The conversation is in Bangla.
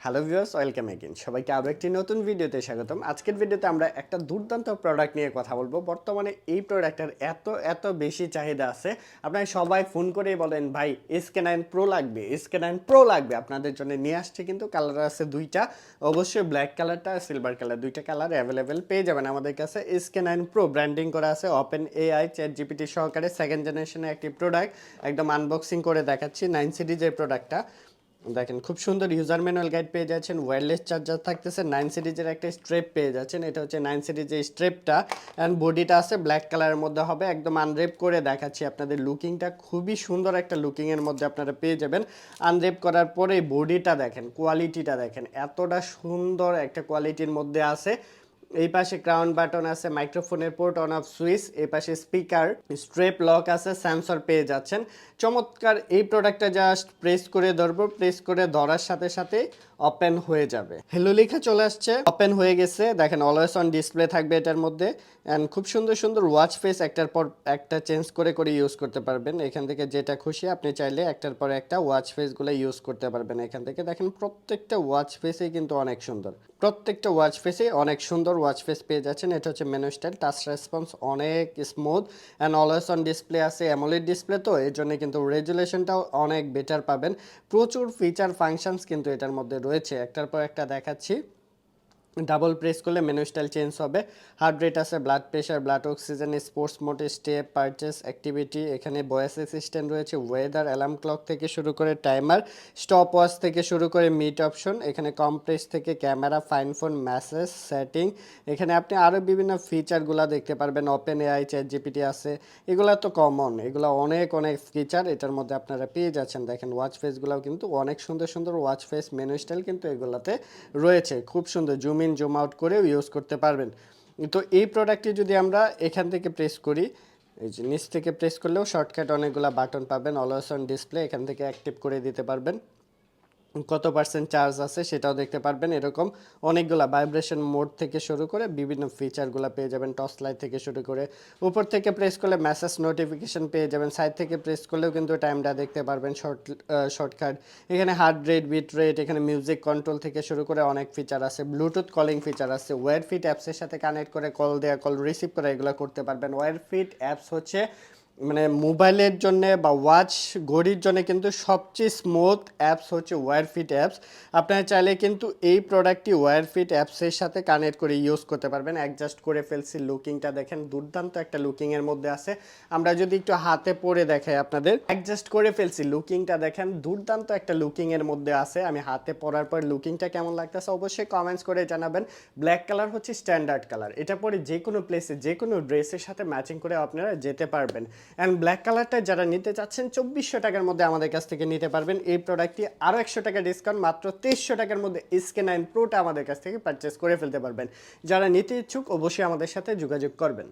হ্যালো ভিউয়ার্স ওয়েলকাম এগেইন সবাইকে আরও একটি নতুন ভিডিওতে স্বাগতম। আজকের ভিডিওতে আমরা একটা দুর্দান্ত প্রোডাক্ট নিয়ে কথা বলব। বর্তমানে এই প্রোডাক্টের এত এত বেশি চাহিদা আছে। আপনারা সবাই ফোন করেই বলেন, ভাই এসকে নাইন প্রো লাগবে এসকে নাইন প্রো লাগবে। আপনাদের জন্য নিয়ে আসছে কিন্তু কালার আছে দুইটা। অবশ্যই ব্ল্যাক কালারটা সিলভার কালার দুইটা কালার অ্যাভেলেবেল পেয়ে যাবেন আমাদের কাছে। এসকে নাইন প্রো ব্র্যান্ডিং করা আছে ওপেন এআই চ্যাট জিপিটি সহকারে সেকেন্ড জেনারেশনের একটি প্রোডাক্ট একদম আনবক্সিং করে দেখাচ্ছি নাইন সিরিজের প্রোডাক্টটা দেখেন, খুব সুন্দর ইউজার ম্যানুয়াল গাইড পেয়ে যাচ্ছেন ওয়্যারলেস চার্জার থাকতেছে নাইন সিরিজের একটা স্ট্রেপ পেয়ে যাচ্ছেন, এটা হচ্ছে নাইন সিরিজের স্ট্রেপটা অ্যান্ড বডিটা আছে ব্ল্যাক কালারের মধ্যে হবে, একদম আনরেপ করে দেখাচ্ছি আপনাদের লুকিংটা খুবই সুন্দর একটা লুকিংয়ের মধ্যে আপনারা পেয়ে যাবেন আনরেপ করার পরে বডিটা দেখেন কোয়ালিটিটা দেখেন, এতটা সুন্দর একটা কোয়ালিটির মধ্যে আছে এই পাশে ক্রাউন বাটন আছে মাইক্রোফোনের পোর্ট অন অফ সুইচ এই পাশে স্পিকার স্ট্রেপ লক আছে স্যামসর পেয়ে যাচ্ছেন। চমৎকার, এই প্রোডাক্টটা জাস্ট প্রেস করে ধরবো প্রেস করে ধরার সাথে সাথে ওপেন হয়ে যাবে। হ্যালো লেখা চলে আসছে। ওপেন হয়ে গেছে। দেখেন অলওয়েজ অন ডিসপ্লে থাকবে এটার মধ্যে। অ্যান্ড খুব সুন্দর সুন্দর ওয়াচ ফেস একটার পর একটা চেঞ্জ করে করে ইউজ করতে পারবেন। এখান থেকে যেটা খুশি আপনি চাইলে একটার পর একটা ওয়াচ ফেসগুলো ইউজ করতে পারবেন এখান থেকে। দেখেন, প্রত্যেকটা ওয়াচ ফেসেই কিন্তু অনেক সুন্দর। প্রত্যেকটা ওয়াচ ফেসে অনেক সুন্দর ওয়াচ ফেস পেয়ে যাচ্ছেন। এটা হচ্ছে মেনু স্টাইল টাচ রেসপন্স অনেক smooth and always on display আছে অ্যামোলেড ডিসপ্লে তো। এর জন্য কিন্তু রেজুলেশনটাও অনেক বেটার পাবেন। প্রচুর ফিচার ফাংশনস কিন্তু এটার মধ্যে রয়েছে। একটার পর একটা দেখাচ্ছি। ডাবল প্রেস করলে মেনু স্টাইল চেঞ্জ হবে। হার্ট রেট আছে blood pressure blood oxygen sports mode step purchase activity এখানে ভয়েস অ্যাসিস্ট্যান্ট রয়েছে ওয়েদার অ্যালার্ম ক্লক থেকে শুরু করে টাইমার স্টপ ওয়াচ থেকে শুরু করে মিট অপশন এখানে কমপ্রেস থেকে camera find phone message setting এখানে আপনি আরও বিভিন্ন ফিচারগুলো দেখতে পারবেন ওপেন এআই চ্যাট জিপিটি আছে, এগুলো তো কমন এগুলো অনেক অনেক ফিচার এটার মধ্যে আপনারা পেয়ে যাচ্ছেন। দেখেন ওয়াচ ফেসগুলোও কিন্তু অনেক সুন্দর সুন্দর ওয়াচ ফেস মেনু স্টাইল কিন্তু এগুলোতে রয়েছে, খুব সুন্দর জুম ইন জুম আউট করেও ইউজ করতে পারবেন। তো এই প্রোডাক্টটি যদি আমরা এখান থেকে প্রেস করি, এই যে নিচ থেকে প্রেস করলেও শর্টকাট অনেকগুলো বাটন পাবেন। অলওয়েস অন ডিসপ্লে এখান থেকে অ্যাক্টিভ করে দিতে পারবেন। কত পার্সেন্ট চার্জ আছে সেটাও দেখতে পারবেন এরকম। অনেকগুলা ভাইব্রেশন মোড থেকে শুরু করে বিভিন্ন ফিচারগুলো পেয়ে যাবেন টর্চ লাইট থেকে শুরু করে। উপর থেকে প্রেস করলে মেসেজ নোটিফিকেশন পেয়ে যাবেন সাইড থেকে প্রেস করলেও কিন্তু টাইমটা দেখতে পারবেন শর্ট শর্টকাট এখানে হার্ট রেট বিট রেট এখানে মিউজিক কন্ট্রোল থেকে শুরু করে অনেক ফিচার আছে। ব্লুটুথ কলিং ফিচার আছে ওয়ার ফিট অ্যাপসের সাথে কানেক্ট করে কল দেওয়া কল রিসিভ করে, এগুলো করতে পারবেন। ওয়ার ফিট অ্যাপস হচ্ছে মানে মোবাইলের জন্য বা ওয়াচ ঘড়ির জন্য কিন্তু সবচেয়ে স্মুথ অ্যাপস হচ্ছে ওয়্যারফিট অ্যাপস আপনারা চাইলে কিন্তু এই প্রোডাক্টটি ওয়্যারফিট অ্যাপসের সাথে কানেক্ট করে ইউজ করতে পারবেন। অ্যাডজাস্ট করে ফেলছি লুকিংটা দেখেন, দুর্দান্ত একটা লুকিংয়ের মধ্যে আছে। আমরা যদি একটু হাতে পরে দেখাই আপনাদের অ্যাডজাস্ট করে ফেলছি লুকিংটা দেখেন, দুর্দান্ত একটা লুকিংয়ের মধ্যে আছে। আমি হাতে পরার পর লুকিংটা কেমন লাগতেছে অবশ্যই কমেন্টস করে জানাবেন। ব্ল্যাক কালার হচ্ছে স্ট্যান্ডার্ড কালার এটা পরে যে কোনো প্লেসে যে কোনো ড্রেসের সাথে ম্যাচিং করে আপনারা যেতে পারবেন। অ্যান্ড ব্ল্যাক কালারটা যারা নিতে চাচ্ছেন, চব্বিশশো টাকার মধ্যে আমাদের কাছ থেকে নিতে পারবেন। এই প্রোডাক্টটি আরও একশো টাকা ডিসকাউন্ট মাত্র তেইশশো টাকার মধ্যে স্কে নাইন প্রোটা আমাদের কাছ থেকে পারচেস করে ফেলতে পারবেন। যারা নিতে ইচ্ছুক, অবশ্যই আমাদের সাথে যোগাযোগ করবেন।